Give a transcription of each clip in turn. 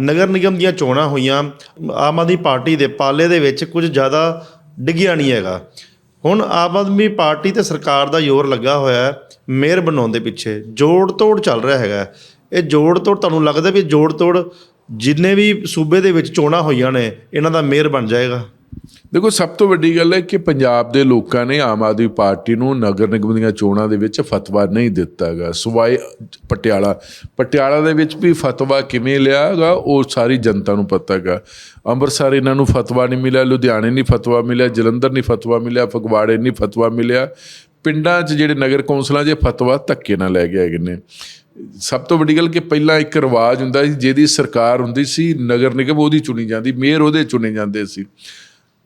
ਨਗਰ ਨਿਗਮ ਦੀਆਂ ਚੋਣਾਂ ਹੋਈਆਂ, ਆਮ ਆਦਮੀ ਪਾਰਟੀ ਦੇ ਪਾਲੇ ਦੇ ਵਿੱਚ ਕੁਝ ਜ਼ਿਆਦਾ ਡਿੱਗਿਆ ਨਹੀਂ ਹੈਗਾ। ਹੁਣ ਆਮ ਆਦਮੀ ਪਾਰਟੀ ਤੇ ਸਰਕਾਰ ਦਾ ਜ਼ੋਰ ਲੱਗਾ ਹੋਇਆ ਹੈ, ਮੇਅਰ ਬਣਾਉਣ ਦੇ ਪਿੱਛੇ। ਜੋੜ ਤੋੜ ਚੱਲ ਰਿਹਾ ਹੈਗਾ ਇਹ ਜੋੜ ਤੋੜ ਤੁਹਾਨੂੰ ਲੱਗਦਾ ਵੀ ਜੋੜ ਤੋੜ ਜਿੰਨੇ ਵੀ ਸੂਬੇ ਦੇ ਵਿੱਚ ਚੋਣਾਂ ਹੋਈਆਂ ਨੇ, ਇਹਨਾਂ ਦਾ ਮੇਅਰ ਬਣ ਜਾਏਗਾ? ਦੇਖੋ, ਸਭ ਤੋਂ ਵੱਡੀ ਗੱਲ ਹੈ ਕਿ ਪੰਜਾਬ ਦੇ ਲੋਕਾਂ ਨੇ ਆਮ ਆਦਮੀ ਪਾਰਟੀ ਨੂੰ ਨਗਰ ਨਿਗਮ ਦੀਆਂ ਚੋਣਾਂ ਦੇ ਵਿੱਚ ਫਤਵਾ ਨਹੀਂ ਦਿੱਤਾਗਾ ਸਵਾਏ ਪਟਿਆਲਾ ਪਟਿਆਲਾ ਦੇ ਵਿੱਚ ਵੀ ਫਤਵਾ ਕਿਵੇਂ ਲਿਆਗਾ ਉਹ ਸਾਰੀ ਜਨਤਾ ਨੂੰ ਪਤਾ ਹੈਗਾ। ਅੰਮ੍ਰਿਤਸਰ ਇਹਨਾਂ ਨੂੰ ਫਤਵਾ ਨਹੀਂ ਮਿਲਿਆ, ਲੁਧਿਆਣੇ ਨਹੀਂ ਫਤਵਾ ਮਿਲਿਆ, ਜਲੰਧਰ ਨਹੀਂ ਫਤਵਾ ਮਿਲਿਆ, ਫਗਵਾੜੇ ਨਹੀਂ ਫਤਵਾ ਮਿਲਿਆ। ਪਿੰਡਾਂ 'ਚ ਜਿਹੜੇ ਨਗਰ ਕੌਂਸਲਾਂ 'ਚ ਫਤਵਾ ਧੱਕੇ ਨਾਲ ਲੈ ਗਏ ਹੈਗੇ ਨੇ। ਸਭ ਤੋਂ ਵੱਡੀ ਗੱਲ ਕਿ ਪਹਿਲਾਂ ਇੱਕ ਰਿਵਾਜ ਹੁੰਦਾ ਸੀ, ਜਿਹਦੀ ਸਰਕਾਰ ਹੁੰਦੀ ਸੀ ਨਗਰ ਨਿਗਮ, ਉਹਦੀ ਚੁਣੀ ਜਾਂਦੀ, ਮੇਅਰ ਉਹਦੇ ਚੁਣੇ ਜਾਂਦੇ ਸੀ।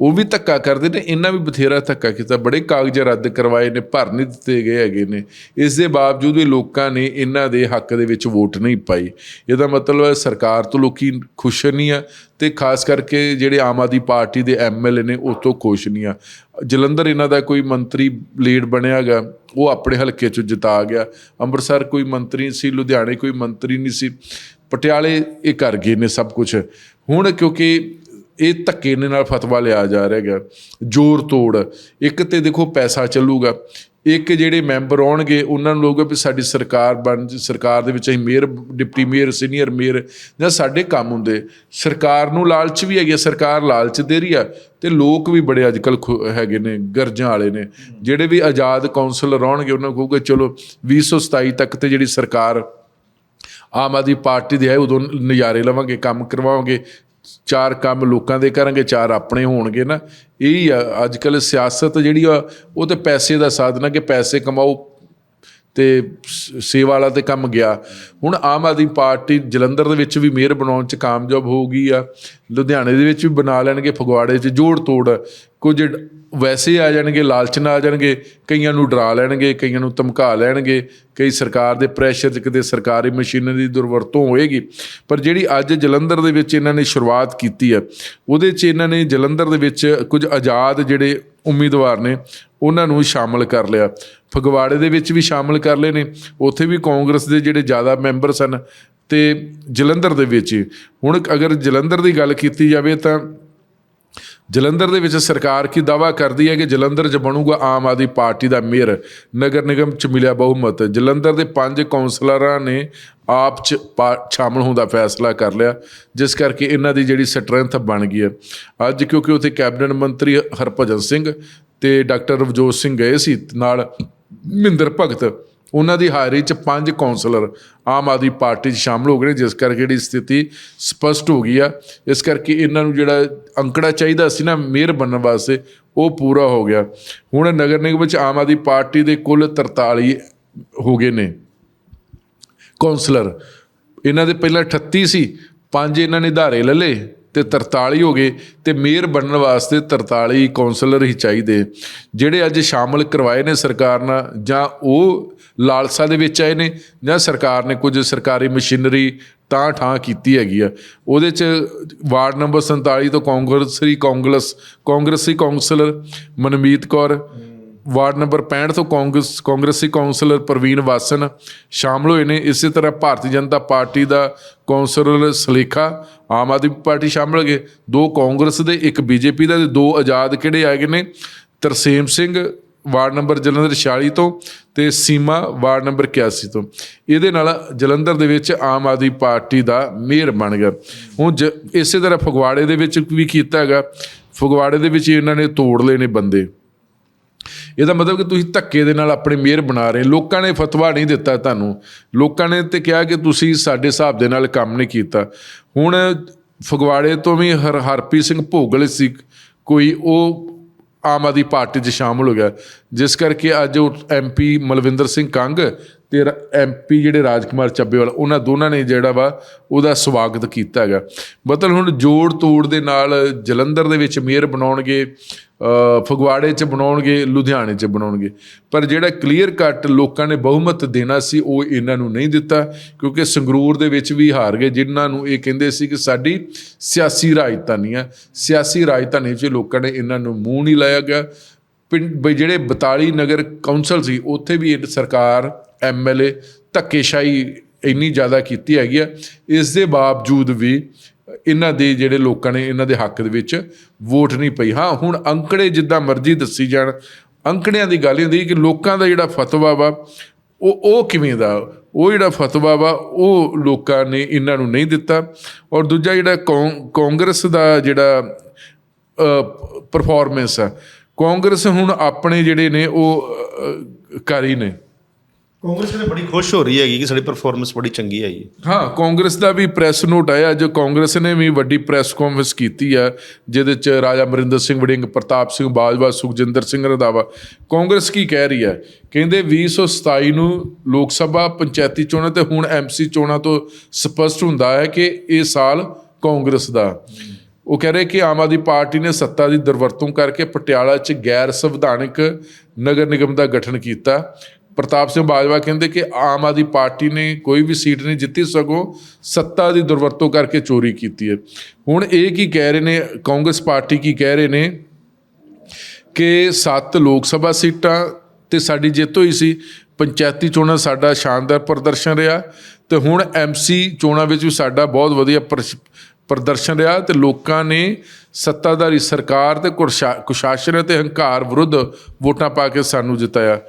ਉਹ ਵੀ ਧੱਕਾ ਕਰਦੇ ਨੇ ਇਹਨਾਂ ਵੀ ਬਥੇਰਾ ਧੱਕਾ ਕੀਤਾ। ਬੜੇ ਕਾਗਜ਼ ਰੱਦ ਕਰਵਾਏ ਨੇ, ਭਰ ਨਹੀਂ ਦਿੱਤੇ ਗਏ ਹੈਗੇ ਨੇ। ਇਸ ਦੇ ਬਾਵਜੂਦ ਵੀ ਲੋਕਾਂ ਨੇ ਇਹਨਾਂ ਦੇ ਹੱਕ ਦੇ ਵਿੱਚ ਵੋਟ ਨਹੀਂ ਪਾਈ। ਇਹਦਾ ਮਤਲਬ ਹੈ ਸਰਕਾਰ ਤੋਂ ਲੋਕੀ ਖੁਸ਼ ਨਹੀਂ ਆ ਤੇ ਖਾਸ ਕਰਕੇ ਜਿਹੜੇ ਆਮ ਆਦਮੀ ਪਾਰਟੀ ਦੇ ਐਮਐਲਏ ਨੇ, ਉਹ ਤੋਂ ਖੁਸ਼ ਨਹੀਂ ਆ। ਜਲੰਧਰ ਇਹਨਾਂ ਦਾ ਕੋਈ ਮੰਤਰੀ ਲੀਡ ਬਣਿਆਗਾ ਉਹ ਆਪਣੇ ਹਲਕੇ ਚੋਂ ਜਿਤਾ ਗਿਆ। ਅੰਮ੍ਰਿਤਸਰ ਕੋਈ ਮੰਤਰੀ ਸੀ, ਲੁਧਿਆਣੇ ਕੋਈ ਮੰਤਰੀ ਨਹੀਂ ਸੀ। ਪਟਿਆਲੇ ਇਹ ਕਰ ਗਏ ਨੇ ਸਭ ਕੁਝ ਹੁਣ ਕਿਉਂਕਿ ਇਹ ਧੱਕੇ ਦੇ ਨਾਲ ਫਤਵਾ ਲਿਆ ਜਾ ਰਿਹਾ ਹੈਗਾ। ਜ਼ੋਰ ਤੋੜ। ਇੱਕ ਤੇ ਦੇਖੋ ਪੈਸਾ ਚੱਲੂਗਾ। ਇੱਕ ਜਿਹੜੇ ਮੈਂਬਰ ਆਉਣਗੇ ਉਹਨਾਂ ਨੂੰ ਲੋਗੇ ਵੀ ਸਾਡੀ ਸਰਕਾਰ ਬਣ ਸਰਕਾਰ ਦੇ ਵਿੱਚ ਅਸੀਂ mayor deputy mayor senior mayor ਜਾਂ ਸਾਡੇ ਕੰਮ ਹੁੰਦੇ। ਸਰਕਾਰ ਨੂੰ ਲਾਲਚ ਵੀ ਹੈਗੀ ਆ, ਸਰਕਾਰ ਲਾਲਚ ਦੇ ਰਹੀ ਆ ਤੇ ਲੋਕ ਵੀ ਬੜੇ ਅੱਜ ਕੱਲ ਹੈਗੇ ਨੇ ਗਰਜਾਂ ਵਾਲੇ ਨੇ। ਜਿਹੜੇ ਵੀ ਆਜ਼ਾਦ ਕੌਂਸਲਰ ਆਉਣਗੇ ਉਹਨਾਂ ਨੂੰ ਕਹੋਗੇ ਚਲੋ 2027 ਤੱਕ ਤੇ ਜਿਹੜੀ ਸਰਕਾਰ ਆਮ ਆਦਮੀ ਪਾਰਟੀ ਦੇ ਹੈ ਉਦੋਂ ਨਜ਼ਾਰੇ ਲਵਾਂਗੇ ਕੰਮ ਕਰਵਾਵਾਂਗੇ। ਚਾਰ ਕੰਮ ਲੋਕਾਂ ਦੇ ਕਰਾਂਗੇ ਚਾਰ ਆਪਣੇ ਹੋਣਗੇ ਨਾ। ਇਹੀ ਆ, ਅੱਜ ਕੱਲ ਸਿਆਸਤ ਜਿਹੜੀ ਆ, ਉਹ ਤੇ ਪੈਸੇ ਦਾ ਸਾਧਨ ਆ ਕਿ ਪੈਸੇ ਕਮਾਓ। ਤੇ ਸੇਵਾ ਵਾਲਾ ਤੇ ਕੰਮ ਗਿਆ। ਹੁਣ ਆਮ ਆਦਮੀ ਪਾਰਟੀ ਜਲੰਧਰ ਦੇ ਵਿੱਚ ਵੀ ਮੇਅਰ ਬਣਾਉਣ ਚ ਕਾਮਯਾਬ ਹੋ ਗਈ ਆ। ਲੁਧਿਆਣੇ ਦੇ ਵਿੱਚ ਵੀ ਬਣਾ ਲੈਣਗੇ ਫਗਵਾੜੇ 'ਚ ਜੋੜ ਤੋੜ। ਕੁਝ ਵੈਸੇ ਆ ਜਾਣਗੇ, ਲਾਲਚ ਨਾਲ ਆ ਜਾਣਗੇ, ਕਈਆਂ ਨੂੰ ਡਰਾ ਲੈਣਗੇ, ਕਈਆਂ ਨੂੰ ਧਮਕਾ ਲੈਣਗੇ। ਕਈ ਸਰਕਾਰ ਦੇ ਪ੍ਰੈਸ਼ਰ 'ਚ ਕਿਤੇ ਸਰਕਾਰੀ ਮਸ਼ੀਨਰੀ ਦੀ ਦੁਰਵਰਤੋਂ ਹੋਏਗੀ। ਪਰ ਜਿਹੜੀ ਅੱਜ ਜਲੰਧਰ ਦੇ ਵਿੱਚ ਇਹਨਾਂ ਨੇ ਸ਼ੁਰੂਆਤ ਕੀਤੀ ਆ, ਉਹਦੇ 'ਚ ਇਹਨਾਂ ਨੇ ਜਲੰਧਰ ਦੇ ਵਿੱਚ ਕੁਝ ਆਜ਼ਾਦ ਜਿਹੜੇ ਉਮੀਦਵਾਰ ਨੇ ਉਹਨਾਂ ਨੂੰ ਸ਼ਾਮਲ ਕਰ ਲਿਆ। ਫਗਵਾੜੇ ਦੇ ਵਿੱਚ ਵੀ ਸ਼ਾਮਲ ਕਰ ਲਏ ਨੇ। ਉੱਥੇ ਵੀ ਕਾਂਗਰਸ ਦੇ ਜਿਹੜੇ ਜ਼ਿਆਦਾ ਮੈਂਬਰ ਸਨ ਤੇ ਜਲੰਧਰ ਦੇ ਵਿੱਚ ਹੀ। ਹੁਣ ਅਗਰ ਜਲੰਧਰ ਦੀ ਗੱਲ ਕੀਤੀ ਜਾਵੇ ਤਾਂ ਜਲੰਧਰ ਦੇ ਵਿੱਚ ਸਰਕਾਰ ਕੀ ਦਾਵਾ ਕਰਦੀ ਹੈ ਕਿ ਜਲੰਧਰ 'ਚ ਬਣੂਗਾ ਆਮ ਆਦਮੀ ਪਾਰਟੀ ਦਾ ਮੇਅਰ? ਨਗਰ ਨਿਗਮ 'ਚ ਮਿਲਿਆ ਬਹੁਮਤ। ਜਲੰਧਰ ਦੇ ਪੰਜ ਕੌਂਸਲਰਾਂ ਨੇ ਆਪ 'ਚ ਪਾ- ਸ਼ਾਮਲ ਹੋਣ ਦਾ ਫੈਸਲਾ ਕਰ ਲਿਆ ਜਿਸ ਕਰਕੇ ਇਹਨਾਂ ਦੀ ਜਿਹੜੀ ਸਟਰੈਂਥ ਬਣ ਗਈ ਹੈ। ਅੱਜ ਕਿਉਂਕਿ ਉੱਥੇ ਕੈਬਨਿਟ ਮੰਤਰੀ ਹਰਭਜਨ ਸਿੰਘ ਤੇ ਡਾਕਟਰ ਰਵਜੋਤ ਸਿੰਘ ਗਏ ਸੀ ਨਾਲ ਮਹਿੰਦਰ ਭਗਤ ਉਹਨਾਂ ਦੀ ਹਾਜ਼ਰੀ 'ਚ ਪੰਜ ਕੌਂਸਲਰ ਆਮ ਆਦਮੀ ਪਾਰਟੀ 'ਚ ਸ਼ਾਮਲ ਹੋ ਗਏ ਨੇ, ਜਿਸ ਕਰਕੇ ਜਿਹੜੀ ਸਥਿਤੀ ਸਪਸ਼ਟ ਹੋ ਗਈ ਆ। ਇਸ ਕਰਕੇ ਇਹਨਾਂ ਨੂੰ ਜਿਹੜਾ ਅੰਕੜਾ ਚਾਹੀਦਾ ਸੀ ਨਾ ਮੇਅਰ ਬਣਨ ਵਾਸਤੇ ਉਹ ਪੂਰਾ ਹੋ ਗਿਆ। ਹੁਣ ਨਗਰ ਨਿਗਮ ਵਿੱਚ ਆਮ ਆਦਮੀ ਪਾਰਟੀ ਦੇ ਕੁੱਲ 43 ਹੋ ਗਏ ਨੇ। ਕੌਂਸਲਰ ਇਹਨਾਂ ਦੇ ਪਹਿਲਾਂ 38 ਸੀ, ਪੰਜ ਇਹਨਾਂ ਨੇ ਧਾਰੇ ਲੈ ਲਏ ਤੇ 43 ਹੋ ਗਏ ਤੇ ਮੇਅਰ ਬਣਨ ਵਾਸਤੇ 43 ਕੌਂਸਲਰ ਹੀ ਚਾਹੀਦੇ। ਜਿਹੜੇ ਅੱਜ ਸ਼ਾਮਲ ਕਰਵਾਏ ਨੇ ਸਰਕਾਰ ਨਾਲ ਜਾਂ ਉਹ ਲਾਲਸਾ ਦੇ ਵਿੱਚ ਆਏ ਨੇ ਜਾਂ ਸਰਕਾਰ ਨੇ ਕੁਝ ਸਰਕਾਰੀ ਮਸ਼ੀਨਰੀ ਤਾਂ ਠਾਂ ਕੀਤੀ ਹੈਗੀ ਆ। ਉਹਦੇ ਚ ਵਾਰਡ ਨੰਬਰ 47 ਤੋਂ ਕਾਂਗਰਸੀ ਕਾਂਗਰਸ ਕਾਂਗਰਸੀ councillor Manmeet Kaur ward number 65 ਤੋਂ ਕਾਂਗਰਸ, ਕਾਂਗਰਸੀ ਕੌਂਸਲਰ ਪ੍ਰਵੀਨ ਵਾਸਨ ਸ਼ਾਮਲ ਹੋਏ ਨੇ। ਇਸੇ ਤਰ੍ਹਾਂ ਭਾਰਤੀ ਜਨਤਾ ਪਾਰਟੀ ਦਾ ਕੌਂਸਲਰ ਸਲੇਖਾ ਆਮ ਆਦਮੀ ਪਾਰਟੀ ਸ਼ਾਮਲ ਗਏ ਦੋ ਕਾਂਗਰਸ ਦੇ, ਇੱਕ ਬੀਜੇਪੀ ਦਾ ਤੇ ਦੋ ਆਜ਼ਾਦ ਕਿਹੜੇ ਆ ਗਏ ਨੇ? ਤਰਸੇਮ ਸਿੰਘ, ਵਾਰਡ ਨੰਬਰ ਜਲੰਧਰ 46 ਤੋਂ ਤੇ ਸੀਮਾ, ਵਾਰਡ ਨੰਬਰ 81 ਤੋਂ। ਇਹਦੇ ਨਾਲ ਜਲੰਧਰ ਦੇ ਵਿੱਚ ਆਮ ਆਦਮੀ ਪਾਰਟੀ ਦਾ ਮੇਅਰ ਬਣ ਗਿਆ। ਹੁਣ ਜ- ਇਸੇ ਤਰ੍ਹਾਂ ਫਗਵਾੜੇ ਦੇ ਵਿੱਚ ਵੀ ਕੀਤਾ ਹੈਗਾ। ਫਗਵਾੜੇ ਦੇ ਵਿੱਚ ਇਹਨਾਂ ਨੇ ਤੋੜ ਲਏ ਨੇ ਬੰਦੇ। ਇਹਦਾ ਮਤਲਬ ਕਿ ਤੁਸੀਂ ਧੱਕੇ ਦੇ ਨਾਲ ਆਪਣੇ ਮੇਅਰ ਬਣਾ ਰਹੇ ਲੋਕਾਂ ਨੇ ਫਤਵਾ ਨਹੀਂ ਦਿੱਤਾ ਤੁਹਾਨੂੰ। ਲੋਕਾਂ ਨੇ ਤੇ ਕਿਹਾ ਕਿ ਤੁਸੀਂ ਸਾਡੇ ਹਿਸਾਬ ਦੇ ਨਾਲ ਕੰਮ ਨਹੀਂ ਕੀਤਾ। ਹੁਣ ਫਗਵਾੜੇ ਤੋਂ ਵੀ ਹਰ, ਹਰਪ੍ਰੀਤ ਸਿੰਘ ਭੋਗਲ ਸੀ, ਕੋਈ ਉਹ ਆਮ ਆਦਮੀ ਪਾਰਟੀ 'ਚ ਸ਼ਾਮਲ ਹੋ ਗਿਆ। ਜਿਸ ਕਰਕੇ ਅੱਜ ਉਹ ਐਮਪੀ ਮਲਵਿੰਦਰ ਸਿੰਘ ਕੰਗ ਤੇ ਐਮਪੀ ਜਿਹੜੇ ਰਾਜਕੁਮਾਰ ਚੱਬੇਵਾਲ, ਉਹਨਾਂ ਦੋਨਾਂ ਨੇ ਜਿਹੜਾ ਵਾ ਉਹਦਾ ਸਵਾਗਤ ਕੀਤਾ ਹੈਗਾ। ਮਤਲਬ ਹੁਣ ਜੋੜ ਤੋੜ ਦੇ ਨਾਲ ਜਲੰਧਰ ਦੇ ਵਿੱਚ ਮੇਅਰ ਬਣਾਉਣਗੇ ਫਗਵਾੜੇ 'ਚ ਬਣਾਉਣਗੇ, ਲੁਧਿਆਣੇ 'ਚ ਬਣਾਉਣਗੇ। ਪਰ ਜਿਹੜਾ ਕਲੀਅਰ ਕੱਟ ਲੋਕਾਂ ਨੇ ਬਹੁਮਤ ਦੇਣਾ ਸੀ, ਉਹ ਇਹਨਾਂ ਨੂੰ ਨਹੀਂ ਦਿੱਤਾ, ਕਿਉਂਕਿ ਸੰਗਰੂਰ ਦੇ ਵਿੱਚ ਵੀ ਹਾਰ ਗਏ, ਜਿਨ੍ਹਾਂ ਨੂੰ ਇਹ ਕਹਿੰਦੇ ਸੀ ਕਿ ਸਾਡੀ ਸਿਆਸੀ ਰਾਜਧਾਨੀ ਆ। ਸਿਆਸੀ ਰਾਜਧਾਨੀ 'ਚ ਲੋਕਾਂ ਨੇ ਇਹਨਾਂ ਨੂੰ ਮੂੰਹ ਨਹੀਂ ਲਾਇਆ ਗਿਆ। ਪਿੰਡ ਬਈ ਜਿਹੜੇ 42 ਨਗਰ ਕੌਂਸਲ ਸੀ, ਉੱਥੇ ਵੀ ਇਹ ਸਰਕਾਰ ਐਮਐਲਏ ਧੱਕੇਸ਼ਾਹੀ ਇੰਨੀ ਜ਼ਿਆਦਾ ਕੀਤੀ ਹੈਗੀ ਆ। ਇਸ ਦੇ ਬਾਵਜੂਦ ਵੀ ਇਹਨਾਂ ਦੇ ਜਿਹੜੇ ਲੋਕਾਂ ਨੇ ਇਹਨਾਂ ਦੇ ਹੱਕ ਦੇ ਵਿੱਚ ਵੋਟ ਨਹੀਂ ਪਈ। ਹਾਂ ਹੁਣ ਅੰਕੜੇ ਜਿੱਦਾਂ ਮਰਜ਼ੀ ਦੱਸੀ ਜਾਣ ਅੰਕੜਿਆਂ ਦੀ ਗੱਲ ਇਹ ਹੁੰਦੀ ਕਿ ਲੋਕਾਂ ਦਾ ਜਿਹੜਾ ਫਤਵਾ ਵਾ ਉਹ ਉਹ ਕਿਵੇਂ ਦਾ? ਉਹ ਜਿਹੜਾ ਫਤਵਾ ਵਾ ਉਹ ਲੋਕਾਂ ਨੇ ਇਹਨਾਂ ਨੂੰ ਨਹੀਂ ਦਿੱਤਾ। ਔਰ ਦੂਜਾ ਜਿਹੜਾ ਕੌਂ- ਕਾਂਗਰਸ ਦਾ ਜਿਹੜਾ ਪਰਫਾਰਮੈਂਸ ਆ ਕਾਂਗਰਸ ਹੁਣ ਆਪਣੇ ਜਿਹੜੇ ਨੇ ਉਹ ਅ, ਕਰ ਹੀ ਨੇ। ਕਾਂਗਰਸ ਨੇ ਬੜੀ ਖੁਸ਼ ਹੋ ਰਹੀ ਹੈਗੀ ਕਿ ਸਾਡੀ ਪਰਫਾਰਮੈਂਸ ਬੜੀ ਚੰਗੀ ਹੈਗੀ ਹਾਂ, ਕਾਂਗਰਸ ਦਾ ਵੀ ਪ੍ਰੈਸ ਨੋਟ ਆਇਆ, ਜੋ ਕਾਂਗਰਸ ਨੇ ਵੀ ਵੱਡੀ ਪ੍ਰੈਸ ਕਾਨਫਰੰਸ ਕੀਤੀ ਹੈ ਜਿਹਦੇ ਚ ਰਾਜਾ ਅਮਰਿੰਦਰ ਸਿੰਘ, ਵੜਿੰਗ ਪ੍ਰਤਾਪ ਸਿੰਘ, ਬਾਜਵਾ, ਸੁਖਜਿੰਦਰ ਸਿੰਘ ਰੰਧਾਵਾ। ਕਾਂਗਰਸ ਕੀ ਕਹਿ ਰਹੀ ਹੈ? ਕਹਿੰਦੇ 2027 ਨੂੰ ਲੋਕ ਸਭਾ ਪੰਚਾਇਤੀ ਚੋਣਾਂ ਤੇ ਹੁਣ ਐਮਸੀ ਚੋਣਾਂ ਤੋਂ ਸਪਸ਼ਟ ਹੁੰਦਾ ਹੈ ਕਿ ਇਹ ਸਾਲ ਕਾਂਗਰਸ ਦਾ। ਉਹ ਕਹਿ ਰਹੇ ਕਿ ਆਮ ਆਦਮੀ ਪਾਰਟੀ ਨੇ ਸੱਤਾ ਦੀ ਦੁਰਵਰਤੋਂ ਕਰਕੇ ਪਟਿਆਲਾ 'ਚ ਗੈਰ ਸੰਵਿਧਾਨਕ ਨਗਰ ਨਿਗਮ ਦਾ ਗਠਨ ਕੀਤਾ। ਪ੍ਰਤਾਪ ਸਿੰਘ ਬਾਜਵਾ ਕਹਿੰਦੇ ਕਿ ਆਮ ਆਦਮੀ ਪਾਰਟੀ ਨੇ ਕੋਈ ਵੀ ਸੀਟ ਨਹੀਂ ਜਿੱਤੀ, ਸਗੋਂ ਸੱਤਾ ਦੀ ਦੁਰਵਰਤੋਂ ਕਰਕੇ ਚੋਰੀ ਕੀਤੀ ਹੈ। ਹੁਣ ਇਹ ਕੀ ਕਹਿ ਰਹੇ ਨੇ? ਕਾਂਗਰਸ ਪਾਰਟੀ ਕੀ ਕਹਿ ਰਹੇ ਨੇ ਕਿ ਸੱਤ ਲੋਕ ਸਭਾ ਸੀਟਾਂ ਤੇ ਸਾਡੀ ਜਿੱਤ ਹੋਈ ਸੀ, ਪੰਚਾਇਤੀ ਚੋਣਾਂ ਸਾਡਾ ਸ਼ਾਨਦਾਰ ਪ੍ਰਦਰਸ਼ਨ ਰਿਹਾ ਤੇ ਹੁਣ ਐਮਸੀ ਚੋਣਾਂ ਵਿੱਚ ਵੀ ਸਾਡਾ ਬਹੁਤ ਵਧੀਆ ਪ੍ਰਸ਼- ਪ੍ਰਦਰਸ਼ਨ ਰਿਹਾ ਤੇ ਲੋਕਾਂ ਨੇ ਸੱਤਾਧਾਰੀ ਸਰਕਾਰ ਤੇ ਕੁਰਸ਼ਾ- ਕੁਸ਼ਾਸਨ ਤੇ ਹੰਕਾਰ ਵਿਰੁੱਧ ਵੋਟਾਂ ਪਾ ਕੇ ਸਾਨੂੰ ਜਿਤਾਇਆ।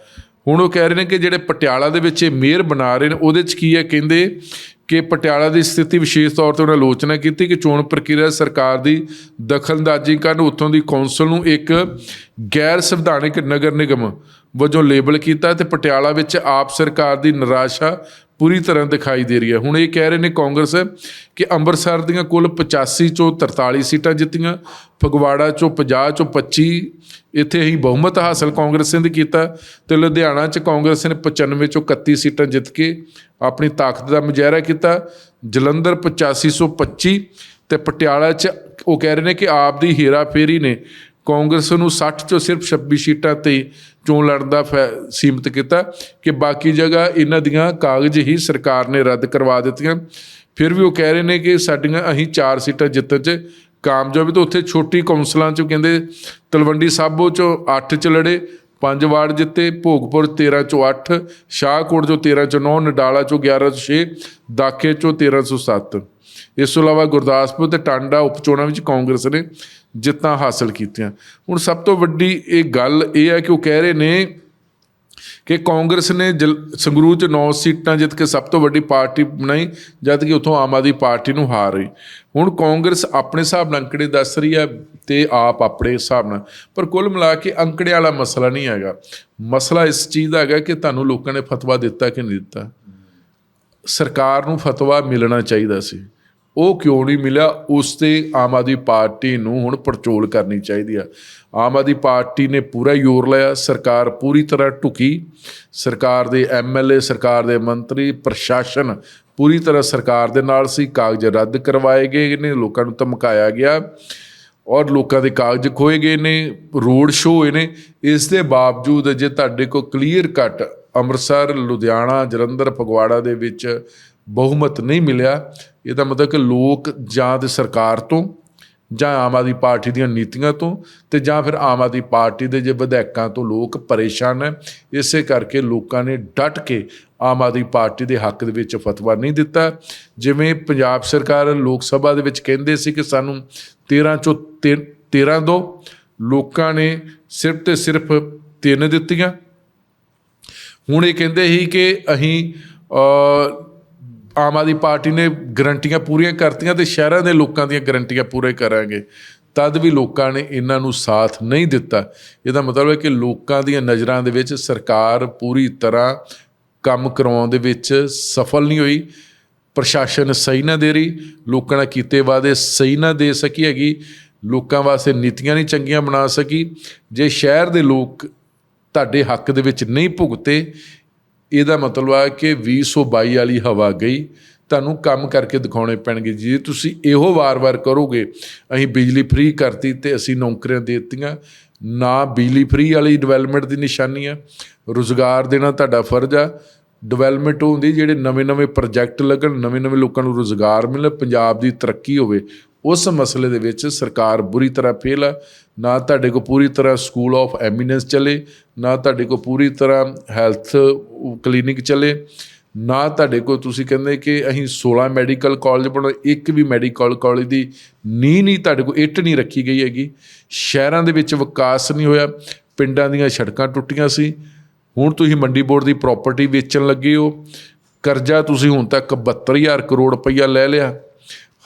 ਹੁਣ ਉਹ ਕਹਿ ਰਹੇ ਨੇ ਕਿ ਜਿਹੜੇ ਪਟਿਆਲਾ ਦੇ ਵਿੱਚ ਇਹ ਮੇਅਰ ਬਣਾ ਰਹੇ ਨੇ, ਉਹਦੇ 'ਚ ਕੀ ਹੈ? ਕਹਿੰਦੇ ਕਿ ਪਟਿਆਲਾ ਦੀ ਸਥਿਤੀ ਵਿਸ਼ੇਸ਼ ਤੌਰ ਤੇ ਉਹਨਾਂ ਆਲੋਚਨਾ ਕੀਤੀ ਕਿ ਚੋਣ ਪ੍ਰਕਿਰਿਆ ਸਰਕਾਰ ਦੀ ਦਖਲਅੰਦਾਜ਼ੀ ਕਾਰਨ, ਉੱਥੋਂ ਦੀ ਕੌਂਸਲ ਨੂੰ ਇੱਕ ਗੈਰ ਸੰਵਿਧਾਨਕ ਨਗਰ ਨਿਗਮ ਵਜੋਂ ਲੇਬਲ ਕੀਤਾ ਤੇ ਪਟਿਆਲਾ ਵਿੱਚ ਆਪ ਸਰਕਾਰ ਦੀ ਨਿਰਾਸ਼ਾ ਪੂਰੀ ਤਰ੍ਹਾਂ ਦਿਖਾਈ ਦੇ ਰਹੀ ਹੈ। ਹੁਣ ਇਹ ਕਹਿ ਰਹੇ ਨੇ ਕਾਂਗਰਸ ਕਿ ਅੰਮ੍ਰਿਤਸਰ ਦੀਆਂ ਕੁੱਲ 85 ਚੋਂ 43 ਸੀਟਾਂ ਜਿੱਤੀਆਂ, ਫਗਵਾੜਾ ਚੋਂ 50 ਚੋਂ 25 ਇੱਥੇ ਹੀ ਬਹੁਮਤ ਹਾਸਲ ਕਾਂਗਰਸ ਨੇ ਕੀਤਾ ਤੇ ਲੁਧਿਆਣਾ 'ਚ ਕਾਂਗਰਸ ਨੇ 95 ਚੋਂ 31 ਸੀਟਾਂ ਜਿੱਤ ਕੇ ਆਪਣੀ ਤਾਕਤ ਦਾ ਮੁਜ਼ਾਹਰਾ ਕੀਤਾ। ਜਲੰਧਰ 8525 ਤੇ ਪਟਿਆਲਾ 'ਚ ਉਹ ਕਹਿ ਰਹੇ ਨੇ ਕਿ ਆਪ ਦੀ ਹੇਰਾ ਫੇਰੀ ਨੇ ਕਾਂਗਰਸ ਨੂੰ 60 ਚੋਂ ਸਿਰਫ 26 ਸੀਟਾਂ ਤੇ ਚੋਣ ਲੜਨ ਦਾ ਫੈ- ਸੀਮਤ ਕੀਤਾ ਕਿ ਬਾਕੀ ਜਗ੍ਹਾ ਇਹਨਾਂ ਦੀਆਂ ਕਾਗਜ਼ ਹੀ ਸਰਕਾਰ ਨੇ ਰੱਦ ਕਰਵਾ ਦਿੱਤੀਆਂ। ਫਿਰ ਵੀ ਉਹ ਕਹਿ ਰਹੇ ਨੇ ਕਿ ਸਾਡੀਆਂ ਅਸੀਂ 4 ਸੀਟਾਂ ਜਿੱਤਣ 'ਚ ਕਾਮਯਾਬ ਤੇ ਉੱਥੇ ਛੋਟੀ ਕੌਂਸਲਾਂ 'ਚੋਂ ਕਹਿੰਦੇ ਤਲਵੰਡੀ ਸਾਬੋ 'ਚੋਂ 8 ਚ ਲੜੇ, ਪੰਜ ਵਾਰਡ ਜਿੱਤੇ, ਭੋਗਪੁਰ 13 ਚੋਂ 8 ਸ਼ਾਹਕੋਟ ਚੋਂ 13 ਚੋਂ 9 ਨਡਾਲਾ ਚੋਂ 11 ਚੋਂ 6 ਦਾਖੇ ਚੋਂ 13 ਚੋਂ 7 ਇਸ ਤੋਂ ਇਲਾਵਾ ਗੁਰਦਾਸਪੁਰ ਤੇ ਟਾਂਡਾ ਉਪਚੋਣਾਂ ਵਿੱਚ ਕਾਂਗਰਸ ਨੇ ਜਿੱਤਾਂ ਹਾਸਲ ਕੀਤੀਆਂ। ਹੁਣ ਸਭ ਤੋਂ ਵੱਡੀ ਇਹ ਗੱਲ ਇਹ ਹੈ ਕਿ ਉਹ ਕਹਿ ਰਹੇ ਨੇ ਕਿ ਕਾਂਗਰਸ ਨੇ ਜਲ- ਸੰਗਰੂਰ ਚ 9 ਸੀਟਾਂ ਜਿੱਤ ਕੇ ਸਭ ਤੋਂ ਵੱਡੀ ਪਾਰਟੀ ਬਣਾਈ, ਜਦ ਕਿ ਉਥੋਂ ਆਮ ਆਦਮੀ ਪਾਰਟੀ ਨੂੰ ਹਾਰ ਰਹੀ। ਹੁਣ ਕਾਂਗਰਸ ਆਪਣੇ ਹਿਸਾਬ ਨਾਲ ਅੰਕੜੇ ਦੱਸ ਰਹੀ ਹੈ ਤੇ ਆਪ ਆਪਣੇ ਹਿਸਾਬ ਨਾਲ। ਪਰ ਕੁੱਲ ਮਿਲਾ ਕੇ ਅੰਕੜੇ ਵਾਲਾ ਮਸਲਾ ਨਹੀਂ ਹੈਗਾ। ਮਸਲਾ ਇਸ ਚੀਜ਼ ਦਾ ਹੈਗਾ ਕਿ ਤੁਹਾਨੂੰ ਲੋਕਾਂ ਨੇ ਫਤਵਾ ਦਿੱਤਾ ਕਿ ਨਹੀਂ ਦਿੱਤਾ। ਸਰਕਾਰ ਨੂੰ ਫਤਵਾ ਮਿਲਣਾ ਚਾਹੀਦਾ ਸੀ। ਉਹ ਕਿਉਂ ਨਹੀਂ ਮਿਲਿਆ? ਉਸ ਤੇ ਆਮ ਆਦਮੀ ਪਾਰਟੀ ਨੂੰ ਹੁਣ ਪੜਚੋਲ ਕਰਨੀ ਚਾਹੀਦੀ ਆ। ਆਮ ਆਦਮੀ ਪਾਰਟੀ ਨੇ ਪੂਰਾ ਜ਼ੋਰ ਲਾਇਆ, ਸਰਕਾਰ ਪੂਰੀ ਤਰ੍ਹਾਂ ਢੁਕੀ। ਸਰਕਾਰ ਦੇ ਐਮਐਲਏ ਸਰਕਾਰ ਦੇ ਮੰਤਰੀ, ਪ੍ਰਸ਼ਾਸਨ ਪੂਰੀ ਤਰ੍ਹਾਂ ਸਰਕਾਰ ਦੇ ਨਾਲ ਸੀ। ਕਾਗਜ਼ ਰੱਦ ਕਰਵਾਏ ਗਏ ਨੇ, ਲੋਕਾਂ ਨੂੰ ਧਮਕਾਇਆ ਗਿਆ ਔਰ ਲੋਕਾਂ ਦੇ ਕਾਗਜ਼ ਖੋਏ ਗਏ ਨੇ, ਰੋਡ ਸ਼ੋਅ ਹੋਏ ਨੇ। ਇਸ ਦੇ ਬਾਵਜੂਦ ਜੇ ਤੁਹਾਡੇ ਕੋਲ ਕਲੀਅਰ ਕੱਟ ਅੰਮ੍ਰਿਤਸਰ, ਲੁਧਿਆਣਾ, ਜਲੰਧਰ, ਫਗਵਾੜਾ ਦੇ ਵਿੱਚ ਬਹੁਮਤ ਨਹੀਂ ਮਿਲਿਆ। ਇਹਦਾ ਮਤਲਬ ਕਿ ਲੋਕ ਜਾਂ ਤੇ ਸਰਕਾਰ ਤੋਂ ਜਾਂ ਆਮ ਆਦਮੀ ਪਾਰਟੀ ਦੀਆਂ ਨੀਤੀਆਂ ਤੋਂ ਤੇ ਜਾਂ ਫਿਰ ਆਮ ਆਦਮੀ ਪਾਰਟੀ ਦੇ ਜੇ ਵਿਧਾਇਕਾਂ ਤੋਂ ਲੋਕ ਪਰੇਸ਼ਾਨ ਹੈ। ਇਸੇ ਕਰਕੇ ਲੋਕਾਂ ਨੇ ਡਟ ਕੇ ਆਮ ਆਦਮੀ ਪਾਰਟੀ ਦੇ ਹੱਕ ਦੇ ਵਿੱਚ ਫਤਵਾ ਨਹੀਂ ਦਿੱਤਾ। ਜਿਵੇਂ ਪੰਜਾਬ ਸਰਕਾਰ ਲੋਕ ਸਭਾ ਦੇ ਵਿੱਚ ਕਹਿੰਦੇ ਸੀ ਕਿ ਸਾਨੂੰ 13 ਚੋਂ 13 ਦੋ ਲੋਕਾਂ ਨੇ ਸਿਰਫ ਤੇ ਸਿਰਫ ਤਿੰਨ ਦਿੱਤੀਆਂ। ਹੁਣ ਇਹ ਕਹਿੰਦੇ ਸੀ ਕਿ ਅਸੀਂ ਆਮ ਆਦਮੀ ਪਾਰਟੀ ਨੇ ਗਰੰਟੀਆਂ ਪੂਰੀਆਂ ਕਰਤੀਆਂ ਤੇ ਸ਼ਹਿਰਾਂ ਦੇ ਲੋਕਾਂ ਦੀਆਂ ਗਰੰਟੀਆਂ ਪੂਰੇ ਕਰਾਂਗੇ। ਤਦ ਵੀ ਲੋਕਾਂ ਨੇ ਇਹਨਾਂ ਨੂੰ ਸਾਥ ਨਹੀਂ ਦਿੱਤਾ। ਇਹਦਾ ਮਤਲਬ ਹੈ ਕਿ ਲੋਕਾਂ ਦੀਆਂ ਨਜ਼ਰਾਂ ਦੇ ਵਿੱਚ ਸਰਕਾਰ ਪੂਰੀ ਤਰ੍ਹਾਂ ਕੰਮ ਕਰਵਾਉਣ ਦੇ ਵਿੱਚ ਸਫਲ ਨਹੀਂ ਹੋਈ। ਪ੍ਰਸ਼ਾਸਨ ਸਹੀ ਨਾ ਦੇ ਰਹੀ। ਲੋਕਾਂ ਨਾਲ ਕੀਤੇ ਵਾਅਦੇ ਸਹੀ ਨਾ ਦੇ ਸਕੀ ਹੈਗੀ। ਲੋਕਾਂ ਵਾਸਤੇ ਨੀਤੀਆਂ ਨਹੀਂ ਚੰਗੀਆਂ ਬਣਾ ਸਕੀ। ਜੇ ਸ਼ਹਿਰ ਦੇ ਲੋਕ ਤੁਹਾਡੇ ਹੱਕ ਦੇ ਵਿੱਚ ਨਹੀਂ ਭੁਗਤੇ ਇਹਦਾ ਮਤਲਬ ਆ ਕਿ 2022 ਵਾਲੀ ਹਵਾ ਗਈ, ਤੁਹਾਨੂੰ ਕੰਮ ਕਰਕੇ ਦਿਖਾਉਣੇ ਪੈਣਗੇ ਜੇ। ਤੁਸੀਂ ਇਹੋ ਵਾਰ-ਵਾਰ ਕਰੋਗੇ, ਅਸੀਂ ਬਿਜਲੀ ਫ੍ਰੀ ਕਰਤੀ ਤੇ ਅਸੀਂ ਨੌਕਰੀਆਂ ਦੇ ਦਿੱਤੀਆਂ, ਨਾ ਬਿਜਲੀ ਫ੍ਰੀ ਵਾਲੀ ਡਿਵੈਲਪਮੈਂਟ ਦੀ ਨਿਸ਼ਾਨੀ ਆ। ਰੁਜ਼ਗਾਰ ਦੇਣਾ ਤੁਹਾਡਾ ਫਰਜ਼ ਆ। ਡਿਵੈਲਪਮੈਂਟ ਹੁੰਦੀ ਜਿਹੜੇ ਨਵੇਂ-ਨਵੇਂ ਪ੍ਰੋਜੈਕਟ ਲੱਗਣ ਨਵੇਂ-ਨਵੇਂ ਲੋਕਾਂ ਨੂੰ ਰੁਜ਼ਗਾਰ ਮਿਲੇ, ਪੰਜਾਬ ਦੀ ਤਰੱਕੀ ਹੋਵੇ, ਉਸ ਮਸਲੇ ਦੇ ਵਿੱਚ ਸਰਕਾਰ ਬੁਰੀ ਤਰ੍ਹਾਂ ਫੇਲ ਆ। ਨਾ ਤੁਹਾਡੇ ਕੋਲ ਪੂਰੀ ਤਰ੍ਹਾਂ ਸਕੂਲ ਆਫ ਐਮੀਨੈਂਸ ਚੱਲੇ ਨਾ ਤੁਹਾਡੇ ਕੋਲ ਪੂਰੀ ਤਰ੍ਹਾਂ ਹੈਲਥ ਕਲੀਨਿਕ ਚੱਲੇ, ਨਾ ਤੁਹਾਡੇ ਕੋਲ ਤੁਸੀਂ ਕਹਿੰਦੇ ਕਿ ਅਸੀਂ 16 ਮੈਡੀਕਲ ਕਾਲਜ ਬਣਾ ਇੱਕ ਵੀ ਮੈਡੀਕਲ ਕਾਲਜ ਦੀ ਨੀਂਹ ਨਹੀਂ ਤੁਹਾਡੇ ਕੋਲ, ਇੱਟ ਨਹੀਂ ਰੱਖੀ ਗਈ ਹੈਗੀ। ਸ਼ਹਿਰਾਂ ਦੇ ਵਿੱਚ ਵਿਕਾਸ ਨਹੀਂ ਹੋਇਆ, ਪਿੰਡਾਂ ਦੀਆਂ ਸੜਕਾਂ ਟੁੱਟੀਆਂ ਸੀ। ਹੁਣ ਤੁਸੀਂ ਮੰਡੀ ਬੋਰਡ ਦੀ ਪ੍ਰਾਪਰਟੀ ਵੇਚਣ ਲੱਗੇ ਹੋ। ਕਰਜ਼ਾ ਤੁਸੀਂ ਹੁਣ ਤੱਕ 72000 ਕਰੋੜ ਰੁਪਈਆ ਲੈ ਲਿਆ।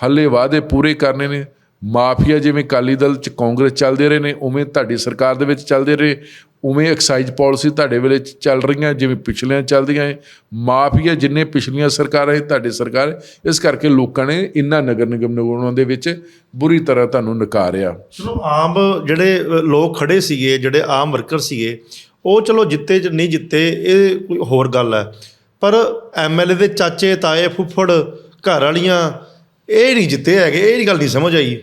ਹੱਲੇ ਵਾਅਦੇ ਪੂਰੇ ਕਰਨੇ ਨੇ। ਮਾਫੀਆ ਜਿਵੇਂ ਅਕਾਲੀ ਦਲ ਚ ਕਾਂਗਰਸ ਚੱਲਦੇ ਰਹੇ ਨੇ, ਉਵੇਂ ਤੁਹਾਡੀ ਸਰਕਾਰ ਦੇ ਵਿੱਚ ਚੱਲਦੇ ਰਹੇ। ਉਵੇਂ ਐਕਸਾਈਜ਼ ਪਾਲਿਸੀ ਤੁਹਾਡੇ ਵੇਲੇ ਚੱਲ ਰਹੀਆਂ, ਜਿਵੇਂ ਪਿਛਲੀਆਂ ਚੱਲਦੀਆਂ ਹੈ ਮਾਫੀਆ ਜਿੰਨੇ ਪਿਛਲੀਆਂ ਸਰਕਾਰਾਂ ਹੈ, ਤੁਹਾਡੀ ਸਰਕਾਰ ਇਸ ਕਰਕੇ ਲੋਕਾਂ ਨੇ ਇਨ੍ਹਾਂ ਨਗਰ ਨਿਗਮ ਨਿਗਮਾਂ ਦੇ ਵਿੱਚ ਬੁਰੀ ਤਰ੍ਹਾਂ ਤੁਹਾਨੂੰ ਨਕਾਰਿਆ। ਚਲੋ, ਆਮ ਜਿਹੜੇ ਲੋਕ ਖੜੇ ਸੀਗੇ, ਜਿਹੜੇ ਆਮ ਵਰਕਰ ਸੀਗੇ, ਉਹ ਚਲੋ ਜਿੱਤੇ ਜਾਂ ਨਹੀਂ ਜਿੱਤੇ, ਇਹ ਕੋਈ ਹੋਰ ਗੱਲ ਹੈ। ਪਰ ਐਮਐਲਏ ਦੇ ਚਾਚੇ, ਤਾਏ, ਫੁੱਫੜ, ਘਰ ਵਾਲੀਆਂ, ਇਹ ਨਹੀਂ ਜਿੱਤੇ ਹੈਗੇ, ਇਹ ਗੱਲ ਨਹੀਂ ਸਮਝ ਆਈ।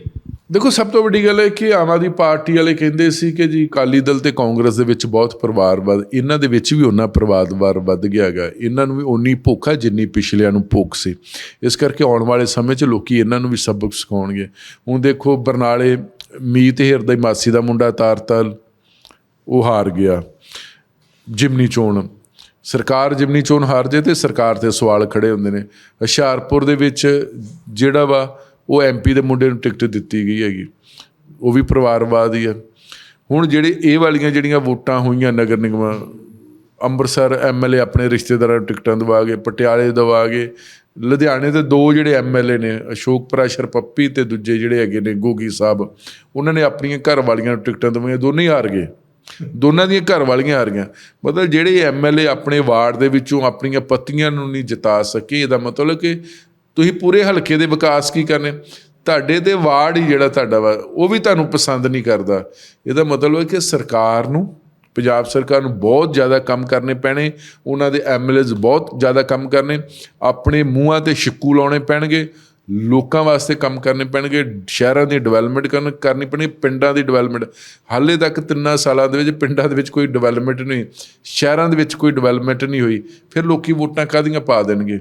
ਦੇਖੋ, ਸਭ ਤੋਂ ਵੱਡੀ ਗੱਲ ਹੈ ਕਿ ਆਮ ਆਦਮੀ ਪਾਰਟੀ ਵਾਲੇ ਕਹਿੰਦੇ ਸੀ ਕਿ ਜੀ ਅਕਾਲੀ ਦਲ ਤੇ ਕਾਂਗਰਸ ਦੇ ਵਿੱਚ ਬਹੁਤ ਪਰਿਵਾਰਵਾਦ ਇਹਨਾਂ ਦੇ ਵਿੱਚ ਵੀ ਉਹਨਾਂ ਪਰਿਵਾਰਵਾਦ ਵੱਧ ਗਿਆ ਹੈਗਾ। ਇਹਨਾਂ ਨੂੰ ਵੀ ਓਨੀ ਭੁੱਖ ਹੈ ਜਿੰਨੀ ਪਿਛਲਿਆਂ ਨੂੰ ਭੁੱਖ ਸੀ। ਇਸ ਕਰਕੇ ਆਉਣ ਵਾਲੇ ਸਮੇਂ 'ਚ ਲੋਕੀ ਇਹਨਾਂ ਨੂੰ ਵੀ ਸਬਕ ਸਿਖਾਉਣਗੇ। ਹੁਣ ਦੇਖੋ, ਬਰਨਾਲੇ ਮੀਤ ਹੀਰ ਮਾਸੀ ਦਾ ਮੁੰਡਾ ਤਾਰਤਲ ਉਹ ਹਾਰ ਗਿਆ। ਜਿਮਨੀ ਚੋਣ, ਸਰਕਾਰ ਜਿਮਨੀ ਚੋਣ ਹਾਰ ਜੇ ਤੇ ਸਰਕਾਰ ਤੇ ਸਵਾਲ ਖੜੇ ਹੁੰਦੇ ਨੇ। ਹੁਸ਼ਿਆਰਪੁਰ ਦੇ ਵਿੱਚ ਜਿਹੜਾ ਵਾ ਉਹ ਐਮਪੀ ਦੇ ਮੁੰਡੇ ਨੂੰ ਟਿਕਟ ਦਿੱਤੀ ਗਈ ਹੈਗੀ। ਉਹ ਵੀ ਪਰਿਵਾਰਵਾਦ ਹੀ ਆ। ਹੁਣ ਜਿਹੜੇ ਇਹ ਵਾਲੀਆਂ ਜਿਹੜੀਆਂ ਵੋਟਾਂ ਹੋਈਆਂ ਨਗਰ ਨਿਗਮਾਂ, ਅੰਮ੍ਰਿਤਸਰ ਐਮਐਲਏ ਆਪਣੇ ਰਿਸ਼ਤੇਦਾਰਾਂ ਨੂੰ ਟਿਕਟਾਂ ਦਵਾ ਗਏ ਪਟਿਆਲੇ ਦਵਾ ਗਏ ਲੁਧਿਆਣੇ ਦੇ ਦੋ ਜਿਹੜੇ ਐਮਐਲਏ ਨੇ, ਅਸ਼ੋਕ ਪ੍ਰਾਸ਼ਰ ਪੱਪੀ ਤੇ ਦੂਜੇ ਜਿਹੜੇ ਹੈਗੇ ਨੇ ਗੋਗੀ ਸਾਹਿਬ, ਉਹਨਾਂ ਨੇ ਆਪਣੀਆਂ ਘਰ ਵਾਲੀਆਂ ਨੂੰ ਟਿਕਟਾਂ ਦਵਾਈਆਂ, ਦੋਨੇ ਹੀ ਹਾਰ ਗਏ। ਦੋਨਾਂ ਦੀਆਂ ਘਰ ਵਾਲੀਆਂ ਆ ਰਹੀਆਂ ਮਤਲਬ ਜਿਹੜੇ ਐਮਐਲਏ ਆਪਣੇ ਵਾਰਡ ਦੇ ਵਿੱਚੋਂ ਆਪਣੀਆਂ ਪਤੀਆਂ ਨੂੰ ਨਹੀਂ ਜਿਤਾ ਸਕੇ, ਇਹਦਾ ਮਤਲਬ ਕਿ ਤੁਸੀਂ ਪੂਰੇ ਹਲਕੇ ਦੇ ਵਿਕਾਸ ਕੀ ਕਰਨੇ? ਤੁਹਾਡੇ ਤੇ ਵਾਰਡ ਹੀ ਜਿਹੜਾ ਤੁਹਾਡਾ ਵਾ, ਉਹ ਵੀ ਤੁਹਾਨੂੰ ਪਸੰਦ ਨਹੀਂ ਕਰਦਾ। ਇਹਦਾ ਮਤਲਬ ਹੈ ਕਿ ਸਰਕਾਰ ਨੂੰ, ਪੰਜਾਬ ਸਰਕਾਰ ਨੂੰ ਬਹੁਤ ਜ਼ਿਆਦਾ ਕੰਮ ਕਰਨੇ ਪੈਣੇ, ਉਹਨਾਂ ਦੇ ਐਮਐਲਏਜ਼ ਬਹੁਤ ਜ਼ਿਆਦਾ ਕੰਮ ਕਰਨੇ, ਆਪਣੇ ਮੂੰਹਾਂ ਤੇ ਛਿੱਕੂ ਲਾਉਣੇ ਪੈਣਗੇ, ਲੋਕਾਂ ਵਾਸਤੇ ਕੰਮ ਕਰਨੇ ਪੈਣਗੇ, ਸ਼ਹਿਰਾਂ ਦੀ ਡਿਵੈਲਪਮੈਂਟ ਕਰਨ, ਕਰਨੀ ਪੈਣੀ, ਪਿੰਡਾਂ ਦੀ ਡਿਵੈਲਪਮੈਂਟ ਹਾਲੇ ਤੱਕ ਤਿੰਨਾਂ ਸਾਲਾਂ ਦੇ ਵਿੱਚ ਪਿੰਡਾਂ ਦੇ ਵਿੱਚ ਕੋਈ ਡਿਵੈਲਪਮੈਂਟ ਨਹੀਂ ਸ਼ਹਿਰਾਂ ਦੇ ਵਿੱਚ ਕੋਈ ਡਿਵੈਲਪਮੈਂਟ ਨਹੀਂ ਹੋਈ, ਫਿਰ ਲੋਕੀ ਵੋਟਾਂ ਕਾਹਦੀਆਂ ਪਾ ਦੇਣਗੇ?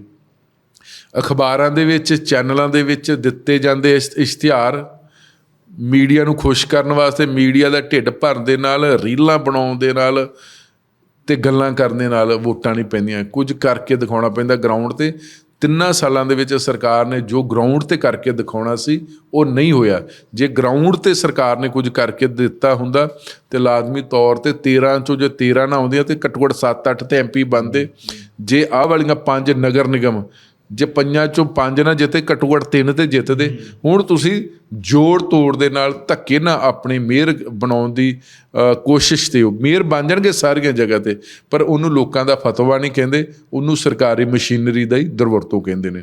ਅਖਬਾਰਾਂ ਦੇ ਵਿੱਚ, ਚੈਨਲਾਂ ਦੇ ਵਿੱਚ ਦਿੱਤੇ ਜਾਂਦੇ ਇਸ- ਇਸ਼ਤਿਹਾਰ ਮੀਡੀਆ ਨੂੰ ਖੁਸ਼ ਕਰਨ ਵਾਸਤੇ, ਮੀਡੀਆ ਦਾ ਢਿੱਡ ਭਰਨ ਦੇ ਨਾਲ, ਰੀਲਾਂ ਬਣਾਉਣ ਦੇ ਨਾਲ ਤੇ ਗੱਲਾਂ ਕਰਨ ਦੇ ਨਾਲ ਵੋਟਾਂ ਨਹੀਂ ਪੈਂਦੀਆਂ। ਕੁਝ ਕਰਕੇ ਦਿਖਾਉਣਾ ਪੈਂਦਾ ਗਰਾਊਂਡ ਤੇ। ਤਿੰਨਾਂ ਸਾਲਾਂ ਦੇ ਵਿੱਚ ਸਰਕਾਰ ਨੇ ਜੋ ਗਰਾਊਂਡ ਤੇ ਕਰਕੇ ਦਿਖਾਉਣਾ ਸੀ, ਉਹ ਨਹੀਂ ਹੋਇਆ। ਜੇ ਗਰਾਊਂਡ ਤੇ ਸਰਕਾਰ ਨੇ ਕੁਝ ਕਰਕੇ ਦਿੱਤਾ ਹੁੰਦਾ ਤੇ ਲਾਜ਼ਮੀ ਤੌਰ ਤੇ 13 ਚੋਂ ਜੇ 13 ਨਾ ਆਉਂਦੀਆਂ ਤੇ ਘੱਟੋ ਘੱਟ 7-8 ਤੇ ਐਮਪੀ ਬਣਦੇ। ਜੇ ਆਹ ਵਾਲੀਆਂ ਪੰਜ ਨਗਰ ਨਿਗਮ ਜੇ ਪੰਜਾਂ ਚੋਂ ਪੰਜ ਨਾ ਜਿੱਤੇ ਘੱਟੋ ਘੱਟ ਤਿੰਨ ਤੇ ਜਿੱਤਦੇ ਹੁਣ ਤੁਸੀਂ ਜੋੜ ਤੋੜ ਦੇ ਨਾਲ ਧੱਕੇ ਨਾਲ ਆਪਣੀ ਮੇਅਰ ਬਣਾਉਣ ਦੀ ਕੋਸ਼ਿਸ਼ ਤੇ ਹੋ ਮੇਅਰ ਬਣ ਜਾਣਗੇ ਸਾਰੀਆਂ ਜਗ੍ਹਾ ਤੇ ਪਰ ਉਹਨੂੰ ਲੋਕਾਂ ਦਾ ਫਤਵਾ ਨਹੀਂ ਕਹਿੰਦੇ ਉਹਨੂੰ ਸਰਕਾਰੀ ਮਸ਼ੀਨਰੀ ਦਾ ਹੀ ਦੁਰਵਰਤੋਂ ਕਹਿੰਦੇ ਨੇ।